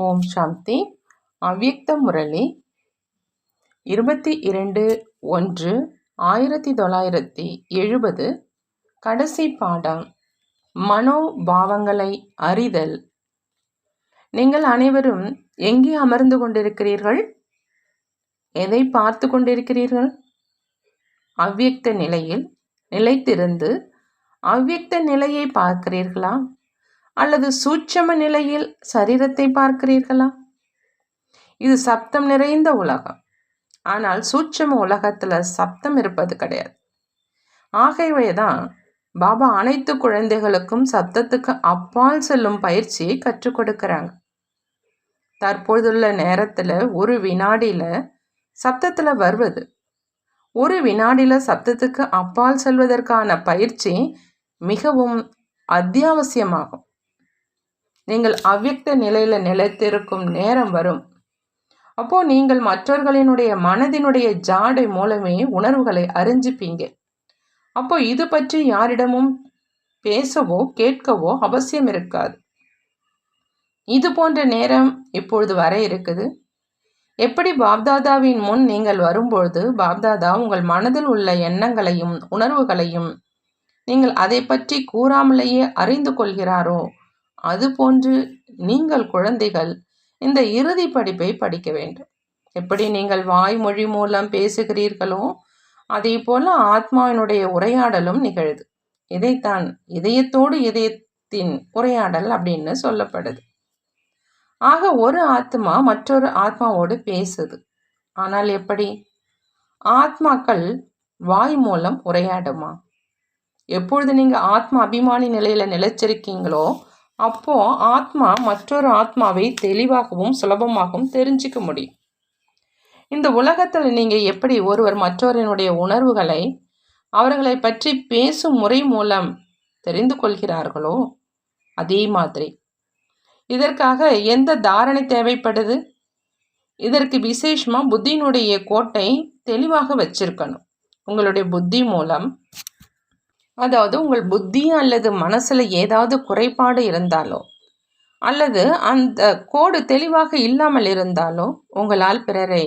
ஓம் சாந்தி. அவ்யக்த முரளி. இருபத்தி இரண்டு ஒன்று ஆயிரத்தி தொள்ளாயிரத்தி எழுபது. கடைசி பாடம். மனோபாவங்களை அறிதல். நீங்கள் அனைவரும் எங்கே அமர்ந்து கொண்டிருக்கிறீர்கள்? எதை பார்த்து கொண்டிருக்கிறீர்கள்? அவ்வியக்த நிலையில் நிலைத்திருந்து அவ்வியக்த நிலையை பார்க்கிறீர்களா? அல்லது சூட்சம நிலையில் சரீரத்தை பார்க்கிறீர்களா? இது சப்தம் நிறைந்த உலகம். ஆனால் சூட்சம உலகத்தில் சப்தம் இருப்பது கிடையாது. ஆகவே தான் பாபா அனைத்து குழந்தைகளுக்கும் சப்தத்துக்கு அப்பால் செல்லும் பயிற்சியை கற்றுக் கொடுக்குறாங்க. தற்பொழுதுள்ள நேரத்தில் ஒரு வினாடியில் சப்தத்தில் வருவது. ஒரு வினாடியில் சப்தத்துக்கு அப்பால் செல்வதற்கான பயிற்சி மிகவும் அத்தியாவசியமாகும். நீங்கள் அவ்யக்த நிலையில் நிலைத்திருக்கும் நேரம் வரும். அப்போ நீங்கள் மற்றவர்களினுடைய மனதினுடைய ஜாடை மூலமே உணர்வுகளை அறிஞ்சிப்பீங்க. அப்போ இது பற்றி யாரிடமும் பேசவோ கேட்கவோ அவசியம் இருக்காது. இது போன்ற நேரம் இப்பொழுது வர இருக்குது. எப்படி பாப்தாதாவின் முன் நீங்கள் வரும்பொழுது பாப்தாதா உங்கள் மனதில் உள்ள எண்ணங்களையும் உணர்வுகளையும் நீங்கள் அதை பற்றி கூறாமலேயே அறிந்து கொள்கிறாரோ? அதுபோன்று நீங்கள் குழந்தைகள் இந்த இறுதி படிப்பை படிக்க வேண்டும். எப்படி நீங்கள் வாய்மொழி மூலம் பேசுகிறீர்களோ அதே போல ஆத்மாவினுடைய உரையாடலும் நிகழுது. இதைத்தான் இதயத்தோடு இதயத்தின் உரையாடல் அப்படின்னு சொல்லப்படுது. ஆக ஒரு ஆத்மா மற்றொரு ஆத்மாவோடு பேசுது. ஆனால் எப்படி? ஆத்மாக்கள் வாய் மூலம் உரையாடுமா? எப்பொழுது நீங்கள் ஆத்மா அபிமானி நிலையில் நிலைச்சிருக்கீங்களோ அப்போ ஆத்மா மற்றொரு ஆத்மாவை தெளிவாகவும் சுலபமாகவும் தெரிஞ்சிக்க முடியும். இந்த உலகத்தில் நீங்கள் எப்படி ஒருவர் மற்றவரினுடைய உணர்வுகளை அவர்களை பற்றி பேசும் முறை மூலம் தெரிந்து கொள்கிறார்களோ அதே மாதிரி. இதற்காக எந்த தாரணை தேவைப்படுது? இதற்கு விசேஷமாக புத்தியினுடைய கோட்டை தெளிவாக வச்சிருக்கணும். உங்களுடைய புத்தி மூலம் அதாவது உங்கள் புத்தி அல்லது மனசில் ஏதாவது குறைபாடு இருந்தாலோ அல்லது அந்த கோடு தெளிவாக இல்லாமல் இருந்தாலோ உங்களால் பிறரை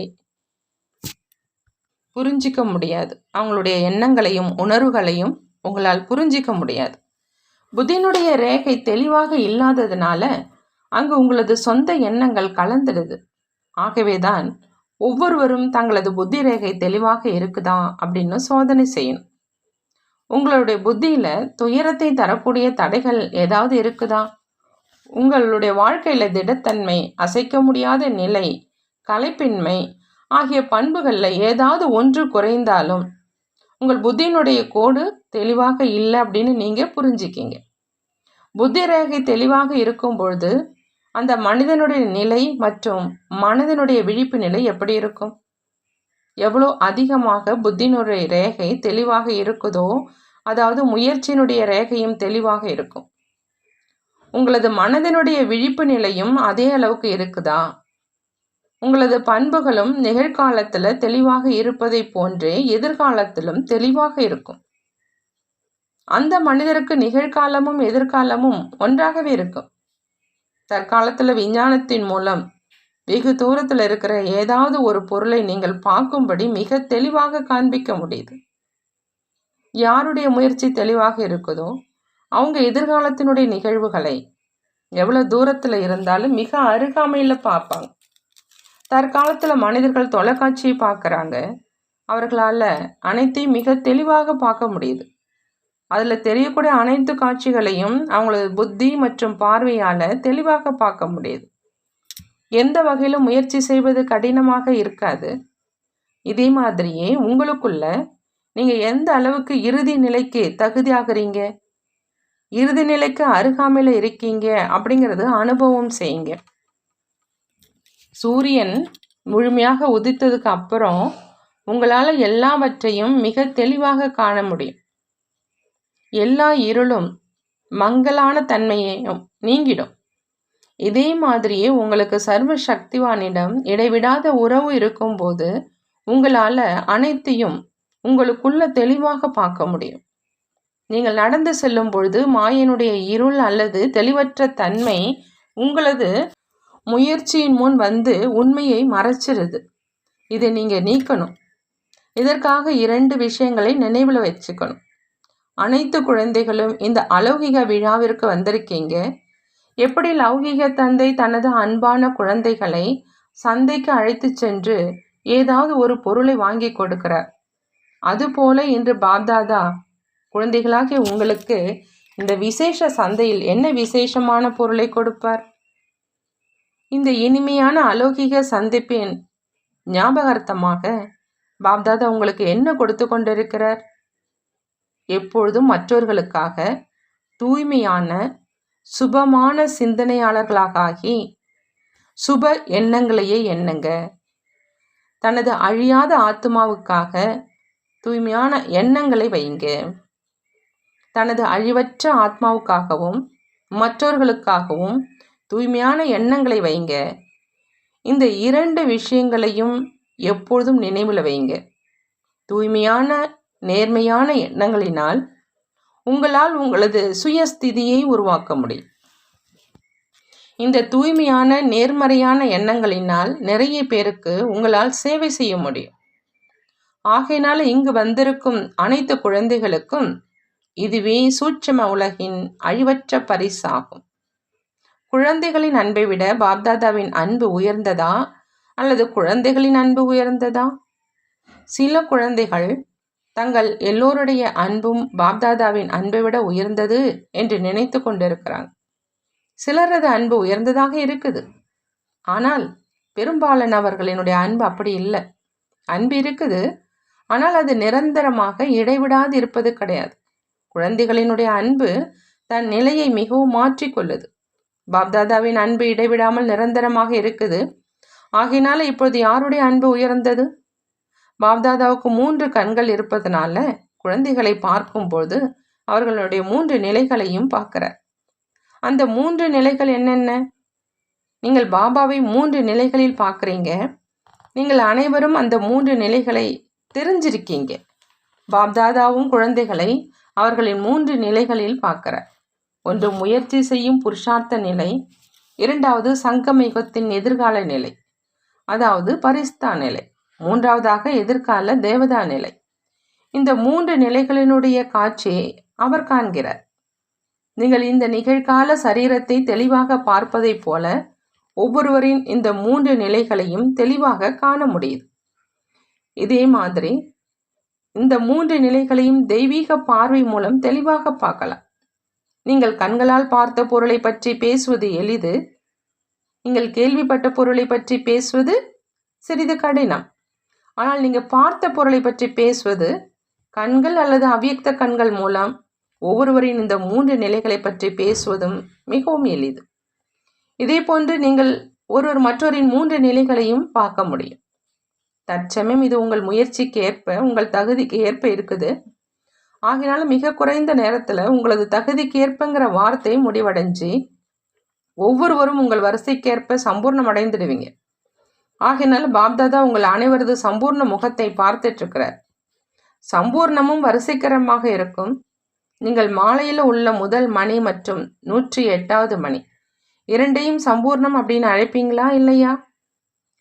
புரிஞ்சிக்க முடியாது. அவங்களுடைய எண்ணங்களையும் உணர்வுகளையும் உங்களால் புரிஞ்சிக்க முடியாது. புத்தியினுடைய ரேகை தெளிவாக இல்லாததுனால அங்கு உங்களது சொந்த எண்ணங்கள் கலந்துடுது. ஆகவே தான் ஒவ்வொருவரும் தங்களது புத்தி ரேகை தெளிவாக இருக்குதா அப்படின்னு சோதனை செய்யணும். உங்களுடைய புத்தியில் துயரத்தை தரக்கூடிய தடைகள் ஏதாவது இருக்குதா? உங்களுடைய வாழ்க்கையில் திடத்தன்மை அசைக்க முடியாத நிலை கலைப்பின்மை ஆகிய பண்புகளில் ஏதாவது ஒன்று குறைந்தாலும் உங்கள் புத்தியினுடைய கோடு தெளிவாக இல்லை அப்படின்னு நீங்கள் புரிஞ்சுக்கிங்க. புத்தி ரேகை தெளிவாக இருக்கும் பொழுது அந்த மனிதனுடைய நிலை மற்றும் மனதனுடைய விழிப்பு நிலை எப்படி இருக்கும்? எவ்வளோ அதிகமாக புத்தினுடைய ரேகை தெளிவாக இருக்குதோ அதாவது முயற்சியினுடைய ரேகையும் தெளிவாக இருக்கும். உங்களது மனதினுடைய விழிப்பு நிலையும் அதே அளவுக்கு இருக்குதா? உங்களது பண்புகளும் நிகழ்காலத்தில் தெளிவாக இருப்பதை போன்றே எதிர்காலத்திலும் தெளிவாக இருக்கும். அந்த மனிதருக்கு நிகழ்காலமும் எதிர்காலமும் ஒன்றாகவே இருக்கும். தற்காலத்தில் விஞ்ஞானத்தின் மூலம் வெகு தூரத்தில் இருக்கிற ஏதாவது ஒரு பொருளை நீங்கள் பார்க்கும்படி மிக தெளிவாக காண்பிக்க முடியுது. யாருடைய முயற்சி தெளிவாக இருக்குதோ அவங்க எதிர்காலத்தினுடைய நிகழ்வுகளை எவ்வளோ தூரத்தில் இருந்தாலும் மிக அருகாமையில் பார்ப்பாங்க. தற்காலத்தில் மனிதர்கள் தொலைக்காட்சியை பார்க்குறாங்க. அவர்களால் அனைத்தையும் மிக தெளிவாக பார்க்க முடியுது. அதில் தெரியக்கூடிய அனைத்து காட்சிகளையும் அவங்களது புத்தி மற்றும் பார்வையால் தெளிவாக பார்க்க முடியுது. எந்த வகையிலும் முயற்சி செய்வது கடினமாக இருக்காது. இதே மாதிரியே உங்களுக்குள்ள நீங்கள் எந்த அளவுக்கு இறுதி நிலைக்கு தகுதியாகிறீங்க? இறுதி நிலைக்கு அருகாமையில் இருக்கீங்க அப்படிங்கிறது அனுபவம் செய்யுங்க. சூரியன் முழுமையாக உதித்ததுக்கு அப்புறம் உங்களால் எல்லாவற்றையும் மிக தெளிவாக காண முடியும். எல்லா இருளும் மங்கலான தன்மையையும் நீங்கிடும். இதே மாதிரியே உங்களுக்கு சர்வ சக்திவானிடம் இடைவிடாத உறவு இருக்கும்போது உங்களால் அனைத்தையும் உங்களுக்குள்ள தெளிவாக பார்க்க முடியும். நீங்கள் நடந்து செல்லும் பொழுது மாயனுடைய இருள் அல்லது தெளிவற்ற தன்மை உங்களது முயற்சியின் முன் வந்து உண்மையை மறைச்சிருது. இதை நீங்கள் நீக்கணும். இதற்காக இரண்டு விஷயங்களை நினைவில் வச்சுக்கணும். அனைத்து குழந்தைகளும் இந்த அலௌகிக விழாவிற்கு வந்திருக்கீங்க. எப்படி லௌகிக தந்தை தனது அன்பான குழந்தைகளை சந்தைக்கு அழைத்து சென்று ஏதாவது ஒரு பொருளை வாங்கி கொடுக்கிறார்? அதுபோல இன்று பாப்தாதா குழந்தைகளாகிய உங்களுக்கு இந்த விசேஷ சந்தையில் என்ன விசேஷமான பொருளை கொடுப்பார்? இந்த இனிமையான அலௌகிக சந்திப்பின் ஞாபகார்த்தமாக பாப்தாதா உங்களுக்கு என்ன கொடுத்து கொண்டிருக்கிறார்? எப்பொழுதும் மற்றவர்களுக்காக தூய்மையான சுபமான சிந்தனையாளர்களாக ஆகி சுப எண்ணங்களையே எண்ணுங்க. தனது அழியாத ஆத்மாவுக்காக தூய்மையான எண்ணங்களை வைங்க தனது அழிவற்ற ஆத்மாவுக்காகவும் மற்றவர்களுக்காகவும் தூய்மையான எண்ணங்களை வைங்க இந்த இரண்டு விஷயங்களையும் எப்பொழுதும் நினைவில் வைங்க தூய்மையான நேர்மையான எண்ணங்களினால் உங்களால் உங்களது சுயஸ்திதியை உருவாக்க முடியும். இந்த தூய்மையான நேர்மறையான எண்ணங்களினால் நிறைய பேருக்கு உங்களால் சேவை செய்ய முடியும். ஆகையினால இங்கு வந்திருக்கும் அனைத்து குழந்தைகளுக்கும் இதுவே சூட்சம உலகின் அழிவற்ற பரிசாகும். குழந்தைகளின் அன்பை விட பாப்தாதாவின் அன்பு உயர்ந்ததா? அல்லது குழந்தைகளின் அன்பு உயர்ந்ததா? சில குழந்தைகள் தங்கள் எல்லோருடைய அன்பும் பாப்தாதாவின் அன்பை விட உயர்ந்தது என்று நினைத்து கொண்டிருக்கிறாங்க. சிலரது அன்பு உயர்ந்ததாக இருக்குது. ஆனால் பெரும்பாலானவர்களினுடைய அன்பு அப்படி இல்லை. அன்பு இருக்குது ஆனால் அது நிரந்தரமாக இடைவிடாது இருப்பது கிடையாது. குழந்தைகளினுடைய அன்பு தன் நிலையை மிகவும் மாற்றிக்கொள்ளுது பாப்தாதாவின் அன்பு இடைவிடாமல் நிரந்தரமாக இருக்குது. ஆகையினால இப்பொழுது யாருடைய அன்பு உயர்ந்தது? பாப்தாதாவுக்கு மூன்று கண்கள் இருப்பதனால குழந்தைகளை பார்க்கும்போது அவர்களுடைய மூன்று நிலைகளையும் பார்க்கிறார். அந்த மூன்று நிலைகள் என்னென்ன? நீங்கள் பாபாவை மூன்று நிலைகளில் பார்க்குறீங்க. நீங்கள் அனைவரும் அந்த மூன்று நிலைகளை தெரிஞ்சிருக்கீங்க. பாப்தாதாவும் குழந்தைகளை அவர்களின் மூன்று நிலைகளில் பார்க்கிறார். ஒன்று முயற்சி செய்யும் புருஷார்த்த நிலை. இரண்டாவது சங்கமயுகத்தின் எதிர்கால நிலை. அதாவது பரிஸ்தா நிலை. மூன்றாவதாக எதிர்கால தேவதா நிலை. இந்த மூன்று நிலைகளினுடைய காட்சியை அவர் காண்கிறார். நீங்கள் இந்த நிகழ்கால சரீரத்தை தெளிவாக பார்ப்பதைப் போல ஒவ்வொருவரின் இந்த மூன்று நிலைகளையும் தெளிவாக காண முடியுது. இதே மாதிரி இந்த மூன்று நிலைகளையும் தெய்வீக பார்வை மூலம் தெளிவாக பார்க்கலாம். நீங்கள் கண்களால் பார்த்த பொருளை பற்றி பேசுவது எளிது. நீங்கள் கேள்விப்பட்ட பொருளை பற்றி பேசுவது சிறிது கடினம். ஆனால் நீங்கள் பார்த்த பொருளை பற்றி பேசுவது கண்கள் அல்லது அவ்வியக்த கண்கள் மூலம் ஒவ்வொருவரின் இந்த மூன்று நிலைகளை பற்றி பேசுவதும் மிகவும் எளிது. இதே போன்று நீங்கள் ஒருவர் மற்றொரின் மூன்று நிலைகளையும் பார்க்க முடியும். தற்சமயம் இது உங்கள் முயற்சிக்கு ஏற்ப உங்கள் தகுதிக்கு ஏற்ப இருக்குது. ஆகினாலும் மிக குறைந்த நேரத்தில் உங்களது தகுதிக்கு ஏற்பங்கிற வார்த்தை முடிவடைஞ்சு ஒவ்வொருவரும் உங்கள் வரிசைக்கேற்ப சம்பூர்ணம் அடைந்துடுவீங்க ஆகினால் பாப்தாதா உங்கள் அனைவரது சம்பூர்ண முகத்தை பார்த்துட்ருக்கிறார். சம்பூர்ணமும் வரிசைக்கரமாக இருக்கும். நீங்கள் மாலையில் உள்ள முதல் மணி மற்றும் நூற்றி எட்டாவது மணி இரண்டையும் சம்பூர்ணம் அப்படின்னு அழைப்பீங்களா இல்லையா?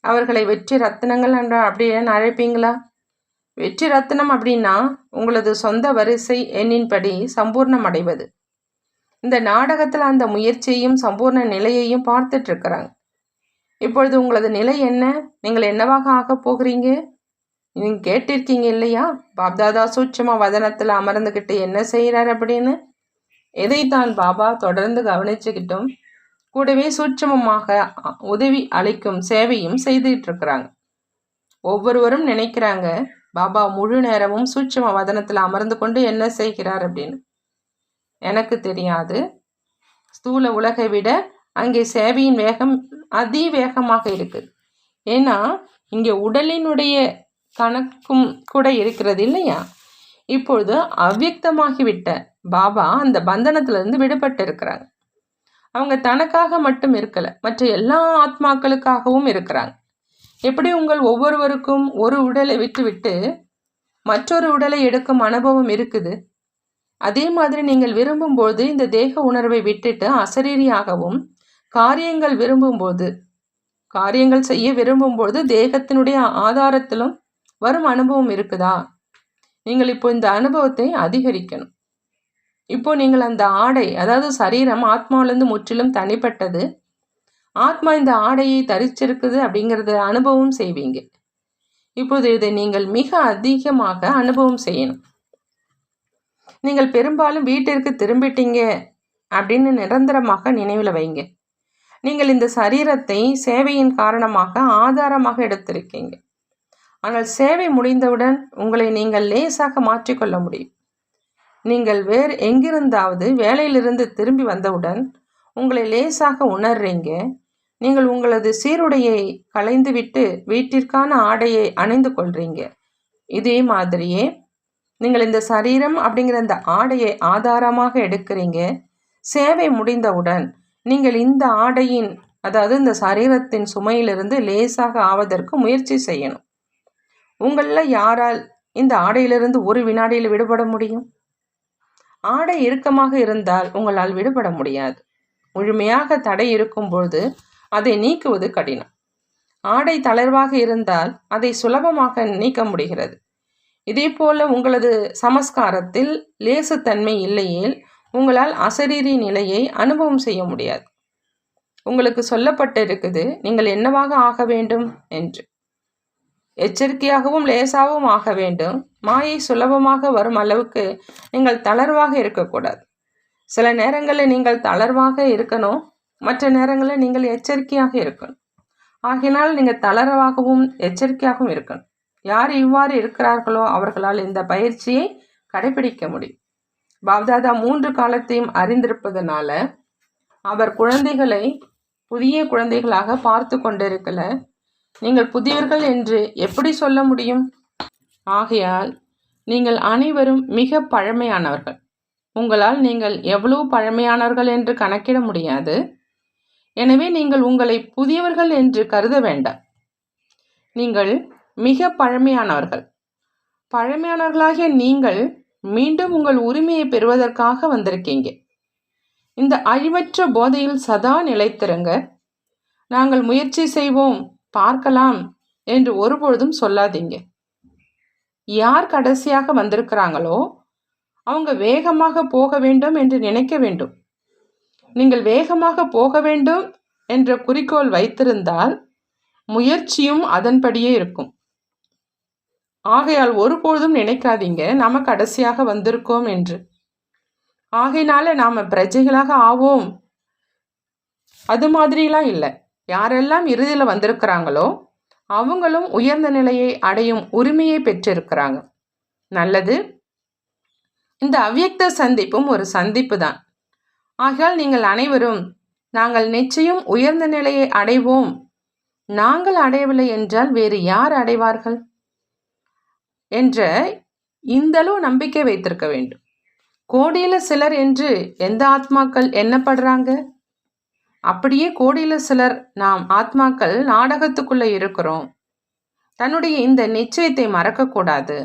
அவர்களை வெற்றி ரத்தினங்கள் என்ற அப்படின்னு அழைப்பீங்களா? வெற்றி ரத்தினம் அப்படின்னா உங்களது சொந்த வரிசை எண்ணின்படி சம்பூர்ணம் அடைவது இந்த நாடகத்தில் அந்த முயற்சியையும் சம்பூர்ண நிலையையும் பார்த்துட்டு இருக்கிறாங்க இப்பொழுது உங்களது நிலை என்ன? நீங்கள் என்னவாக ஆகப் போகிறீங்க? நீங்கள் கேட்டிருக்கீங்க இல்லையா? பாப்தாதா சூட்சமா வதனத்தில் அமர்ந்துக்கிட்டு என்ன செய்கிறார் அப்படின்னு? எதைத்தான் பாபா தொடர்ந்து கவனிச்சுக்கிட்டும் கூடவே சூட்சமமாக உதவி அளிக்கும் சேவையும் செய்துட்டு இருக்கிறாங்க ஒவ்வொருவரும் நினைக்கிறாங்க பாபா முழு நேரமும் சூட்சம வதனத்தில் அமர்ந்து கொண்டு என்ன செய்கிறார்? அப்படின்னு. எனக்கு தெரியாது. ஸ்தூல உலகை விட அங்கே சேவையின் வேகம் அதிவேகமாக இருக்குது ஏன்னா இங்கே உடலினுடைய கணக்கும் கூட இருக்கிறது இல்லையா? இப்பொழுது அவ்வியக்தமாகிவிட்ட பாபா அந்த பந்தனத்திலிருந்து விடுபட்டு இருக்கிறாங்க அவங்க தனக்காக மட்டும் இருக்கலை. மற்ற எல்லா ஆத்மாக்களுக்காகவும் இருக்கிறாங்க. எப்படி உங்கள் ஒவ்வொருவருக்கும் ஒரு உடலை விட்டுவிட்டு மற்றொரு உடலை எடுக்கும் அனுபவம் இருக்குது? அதே மாதிரி நீங்கள் விரும்பும்போது இந்த தேக உணர்வை விட்டுட்டு அசரீரியாகவும் காரியங்கள் விரும்பும்போது காரியங்கள் செய்ய விரும்பும்போது தேகத்தினுடைய ஆதாரத்திலும் வரும் அனுபவம் இருக்குதா? நீங்கள் இப்போ இந்த அனுபவத்தை அதிகரிக்கணும். இப்போ நீங்கள் அந்த ஆடை அதாவது சரீரம் ஆத்மாவிலேருந்து முற்றிலும் தனிப்பட்டது. ஆத்மா இந்த ஆடையை தரிச்சிருக்குது அப்படிங்கிறத அனுபவம் செய்வீங்க. இப்போது இதை நீங்கள் மிக அதிகமாக அனுபவம் செய்யணும். நீங்கள் பெரும்பாலும் வீட்டிற்கு திரும்பிட்டீங்க அப்படின்னு நிரந்தரமாக நினைவில் வைங்க. நீங்கள் இந்த சரீரத்தை சேவையின் காரணமாக ஆதாரமாக எடுத்திருக்கீங்க. ஆனால் சேவை முடிந்தவுடன் உங்களை நீங்கள் லேசாக மாற்றிக்கொள்ள முடியும். நீங்கள் வேறு எங்கிருந்தாவது வேலையிலிருந்து திரும்பி வந்தவுடன் உங்களை லேசாக உணர்றீங்க. நீங்கள் உங்களது சீருடையை களைந்துவிட்டு வீட்டிற்கான ஆடையை அணிந்து கொள்றீங்க. இதே மாதிரியே நீங்கள் இந்த சரீரம் அப்படிங்கிற இந்த ஆடையை ஆதாரமாக எடுக்கிறீங்க. சேவை முடிந்தவுடன் நீங்கள் இந்த ஆடையின் அதாவது இந்த சரீரத்தின் சுமையிலிருந்து லேசாக ஆவதற்கு முயற்சி செய்யணும். உங்களில் யாரால் இந்த ஆடையிலிருந்து ஒரு வினாடியில் விடுபட முடியும்? ஆடை இறுக்கமாக இருந்தால் உங்களால் விடுபட முடியாது. முழுமையாக தடை இருக்கும் பொழுது அதை நீக்குவது கடினம். ஆடை தளர்வாக இருந்தால் அதை சுலபமாக நீக்க முடிகிறது. இதே போல உங்களது சமஸ்காரத்தில் லேசுத்தன்மை இல்லையேல் உங்களால் அசரீரி நிலையை அனுபவம் செய்ய முடியாது. உங்களுக்கு சொல்லப்பட்டிருக்குது நீங்கள் என்னவாக ஆக வேண்டும்? என்று. எச்சரிக்கையாகவும் லேசாகவும் ஆக வேண்டும். மாயை சுலபமாக வரும் அளவுக்கு நீங்கள் தளர்வாக இருக்கக்கூடாது. சில நேரங்களில் நீங்கள் தளர்வாக இருக்கணும் மற்ற நேரங்களில் நீங்கள் எச்சரிக்கையாக இருக்கணும். ஆகினால் நீங்கள் தளர்வாகவும் எச்சரிக்கையாகவும் இருக்கணும். யார் இவ்வாறு இருக்கிறார்களோ அவர்களால் இந்த பயிற்சியை கடைபிடிக்க முடியும். பாப்தாதா மூன்று காலத்தையும் அறிந்திருப்பதனால அவர் குழந்தைகளை புதிய குழந்தைகளாக பார்த்து கொண்டிருக்கல நீங்கள் புதியவர்கள் என்று எப்படி சொல்ல முடியும்? ஆகையால் நீங்கள் அனைவரும் மிக பழமையானவர்கள். உங்களால் நீங்கள் எவ்வளவு பழமையானவர்கள் என்று கணக்கிட முடியாது. எனவே நீங்கள் உங்களை புதியவர்கள் என்று கருத வேண்டாம். நீங்கள் மிக பழமையானவர்கள். பழமையானவர்களாகிய நீங்கள் மீண்டும் உங்கள் உரிமையை பெறுவதற்காக வந்திருக்கீங்க. இந்த அழிவற்ற போதையில் சதா நிலைத்திருங்க. நாங்கள் முயற்சி செய்வோம். பார்க்கலாம் என்று ஒருபொழுதும் சொல்லாதீங்க. யார் கடைசியாக வந்திருக்கிறாங்களோ அவங்க வேகமாக போக வேண்டும் என்று நினைக்க வேண்டும். நீங்கள் வேகமாக போக வேண்டும் என்ற குறிக்கோள் வைத்திருந்தால் முயற்சியும் அதன்படியே இருக்கும். ஆகையால் ஒருபொழுதும் நினைக்காதீங்க நாம் கடைசியாக வந்திருக்கோம் என்று. ஆகையினால நாம் பிரஜைகளாக ஆவோம். அது மாதிரிலாம் இல்லை. யாரெல்லாம் இறுதியில் வந்திருக்கிறாங்களோ அவங்களும் உயர்ந்த நிலையை அடையும் உரிமையை பெற்றிருக்கிறாங்க. நல்லது. இந்த அவ்வியக்த சந்திப்பும் ஒரு சந்திப்பு தான். ஆகையால் நீங்கள் அனைவரும் நாங்கள் நிச்சயம் உயர்ந்த நிலையை அடைவோம். நாங்கள் அடையவில்லை என்றால் வேறு யார் அடைவார்கள்? என்ற இந்தளவு நம்பிக்கை வைத்திருக்க வேண்டும். கோடியில் சிலர் என்று எந்த ஆத்மாக்கள் என்னப்படுறாங்க அப்படியே கோடியில் சிலர் நாம் ஆத்மாக்கள் நாடகத்துக்குள்ளே இருக்கிறோம். தன்னுடைய இந்த நிச்சயத்தை மறக்கக்கூடாது.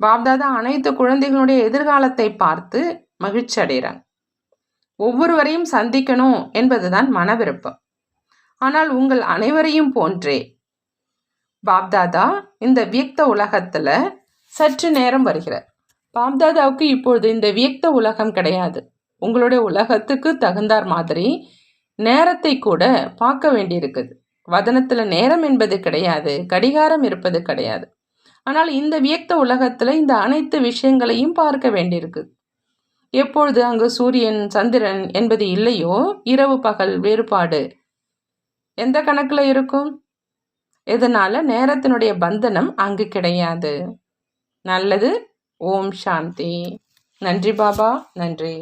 பாப்தாதா அனைத்து குழந்தைகளுடைய எதிர்காலத்தை பார்த்து மகிழ்ச்சி அடைகிறாங்க ஒவ்வொருவரையும் சந்திக்கணும் என்பதுதான் மன விருப்பம் ஆனால் உங்கள் அனைவரையும் போன்றே பாப்தாதா இந்த வியக்த உலகத்தில் சற்று நேரம் வருகிறார். பாப்தாதாவுக்கு இப்பொழுது இந்த வியக்த உலகம் கிடையாது. உங்களுடைய உலகத்துக்கு தகுந்தார் மாதிரி நேரத்தை கூட பார்க்க வேண்டியிருக்குது. வதனத்தில் நேரம் என்பது கிடையாது கடிகாரம் இருப்பது கிடையாது. ஆனால் இந்த வியக்த உலகத்தில் இந்த அனைத்து விஷயங்களையும் பார்க்க வேண்டியிருக்கு எப்பொழுது அங்கு சூரியன் சந்திரன் என்பது இல்லையோ இரவு பகல் வேறுபாடு எந்த கணக்கில் இருக்கும்? இதனால் நேரத்தினுடைய பந்தனம் அங்கு கிடையாது. நல்லது ஓம் சாந்தி. நன்றி பாபா நன்றி.